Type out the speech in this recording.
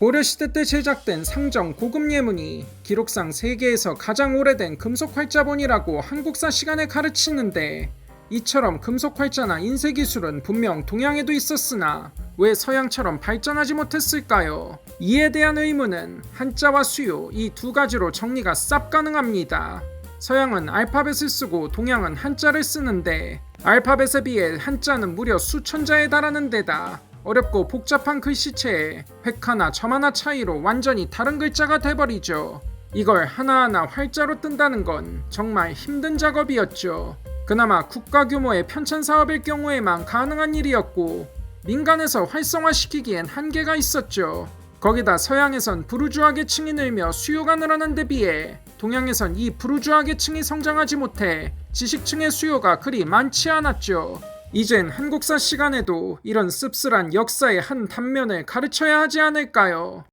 고려시대 때 제작된 상정 고급 예문이 기록상 세계에서 가장 오래된 금속 활자본이라고 한국사 시간에 가르치는데 이처럼 금속 활자나 인쇄 기술은 분명 동양에도 있었으나 왜 서양처럼 발전하지 못했을까요? 이에 대한 의문은 한자와 수요 이 두 가지로 정리가 쌉 가능합니다. 서양은 알파벳을 쓰고 동양은 한자를 쓰는데 알파벳에 비해 한자는 무려 수천 자에 달하는 데다 어렵고 복잡한 글씨체에 획 하나 점 하나 차이로 완전히 다른 글자가 돼버리죠. 이걸 하나하나 활자로 뜬다는 건 정말 힘든 작업이었죠. 그나마 국가 규모의 편찬 사업일 경우에만 가능한 일이었고 민간에서 활성화시키기엔 한계가 있었죠. 거기다 서양에선 부르주아 계층이 늘며 수요가 늘어난 데 비해 동양에선 이 부르주아 계층이 성장하지 못해 지식층의 수요가 그리 많지 않았죠. 이젠 한국사 시간에도 이런 씁쓸한 역사의 한 단면을 가르쳐야 하지 않을까요?